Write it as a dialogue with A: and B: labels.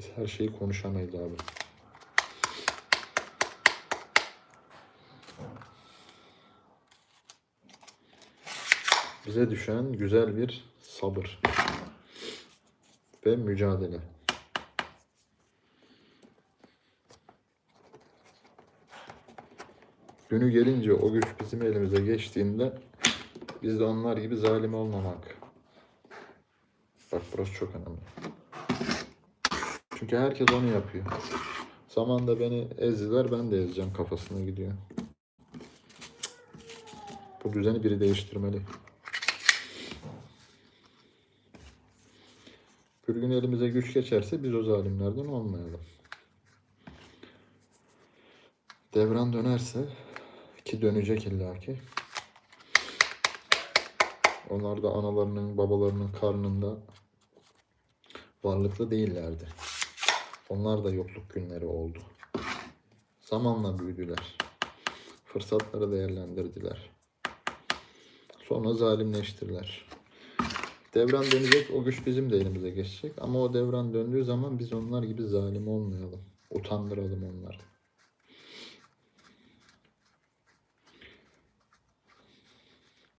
A: Biz her şeyi konuşamayız abi. Bize düşen güzel bir sabır ve mücadele. Günü gelince o güç bizim elimize geçtiğinde biz de onlar gibi zalim olmamak. Bak burası çok önemli. Çünkü herkes onu yapıyor. Zamanda beni ezdiler ben de ezeceğim kafasına gidiyor. Bu düzeni biri değiştirmeli. Bir gün elimize güç geçerse biz o zalimlerden olmayalım. Devran dönerse ki dönecek illaki. Onlar da analarının babalarının karnında varlıklı değillerdi. Onlar da yokluk günleri oldu. Zamanla büyüdüler. Fırsatları değerlendirdiler. Sonra zalimleştiler. Devran dönecek, o güç bizim de elimize geçecek. Ama o devran döndüğü zaman biz onlar gibi zalim olmayalım. Utandıralım onları.